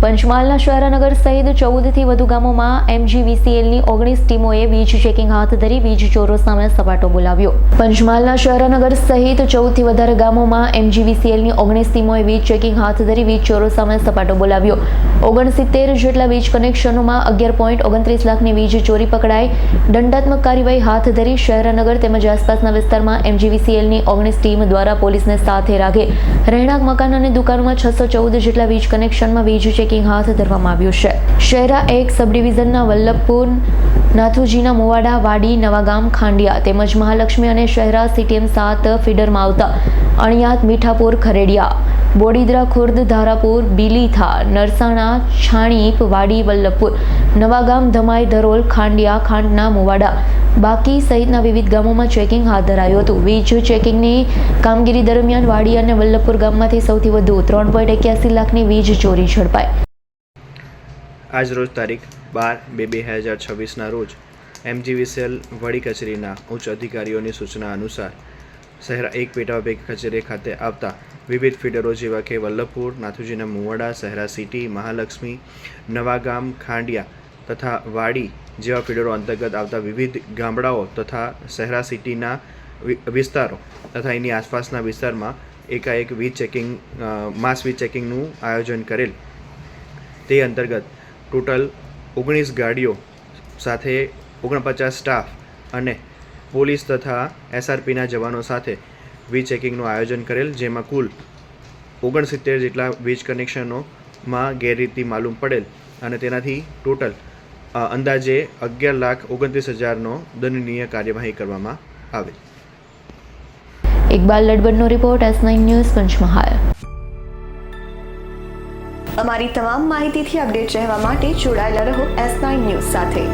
પંચમહાલના શહેરાનગર સહિત ચૌદથી વધુ ગામોમાં એમજીવીસીએલની ઓગણીસ ટીમોએ વીજ ચેકિંગ હાથ ધરી વીજ ચોરો સામે સપાટો બોલાવ્યો. પંચમહાલના શહેરાનગર સહિત ચૌદથી વધારે ગામોમાં એમજીવીસીએલની ઓગણીસ ટીમોએ વીજ ચેકિંગ હાથ ધરી વીજ ચોરો સામે સપાટો બોલાવ્યો. ઓગણસિત્તેર જેટલા વીજ કનેક્શનોમાં અગિયાર પોઈન્ટ ઓગણત્રીસ લાખની વીજ ચોરી પકડાઈ. દંડાત્મક કાર્યવાહી હાથ ધરી શહેરાનગર તેમજ આસપાસના વિસ્તારમાં એમજીવીસીએલની ઓગણીસ ટીમ દ્વારા પોલીસને સાથે રાખે. રહેણાંક મકાન અને દુકાનોમાં છસો ચૌદ જેટલા વીજ કનેક્શનમાં વીજ ચેકિંગ હાથ ધરવામાં આવ્યું છે. શહેરા એક સબ ડિવિઝનના વલ્લભપુર, નાથુજીના મોવાડા, વાડી નવાગામ ખાંડિયા તેમજ મહાલક્ષ્મી અને શહેરા સીટીએમ સાત ફીડરમાં આવતા અણિયાત મીઠાપુર, ખરેડિયા, બોડીદરા, ખુર્દ, ધારાપુર, બીલીથા, નરસાણા, છાણીપ, વાડી, વલ્લભપુર નવાગામ ધમાઈ, ધરોલ, ખાંડિયા, ખાંડના મોવાડા બાકી સહિતના વિવિધ ગામોમાં ચેકિંગ હાથ ધરાયું હતું. વીજ ચેકિંગની કામગીરી દરમિયાન વાડી અને વલ્લભપુર ગામમાંથી સૌથી વધુ ત્રણ પોઈન્ટ એક્યાસી લાખની વીજ ચોરી ઝડપાઈ. આજ રોજ તારીખ બાર બે બે હજાર છવ્વીસના રોજ એમજીવીસીએલ વડી કચેરીના ઉચ્ચ અધિકારીઓની સૂચના અનુસાર શહેર એક પેટા બે કચેરી ખાતે આવતા વિવિધ ફીડરો જેવા કે વલ્લભપુર, નાથુજીના મુવાડા, શહેરા સિટી, મહાલક્ષ્મી, નવાગામ, ખાંડિયા તથા વાડી જેવા ફીડરો અંતર્ગત આવતા વિવિધ ગામડાઓ તથા શહેરા સિટીના વિસ્તારો તથા એની આસપાસના વિસ્તારમાં એકાએક વીજ ચેકિંગ માસ વીજ ચેકિંગનું આયોજન કરેલ. તે અંતર્ગત ટોટલ ઓગણીસ ગાડીઓ સાથે ઓગણપચાસ સ્ટાફ અને પોલીસ તથા એસઆરપીના જવાનો સાથે વીજ ચેકિંગનું આયોજન કરેલ, જેમાં કુલ ઓગણસિત્તેર જેટલા વીજ કનેક્શનોમાં ગેરરીતિ માલુમ પડેલ અને તેનાથી ટોટલ અંદાજે અગિયાર લાખ ઓગણત્રીસ હજારનો દંડનીય કાર્યવાહી કરવામાં આવેલ Iqbal લડબડનો report S nine news Panchmahal. અમારી તમામ માહિતીથી અપડેટ રહેવા માટે જોડાયેલા રહો એસ નાઇન ન્યૂઝ સાથે.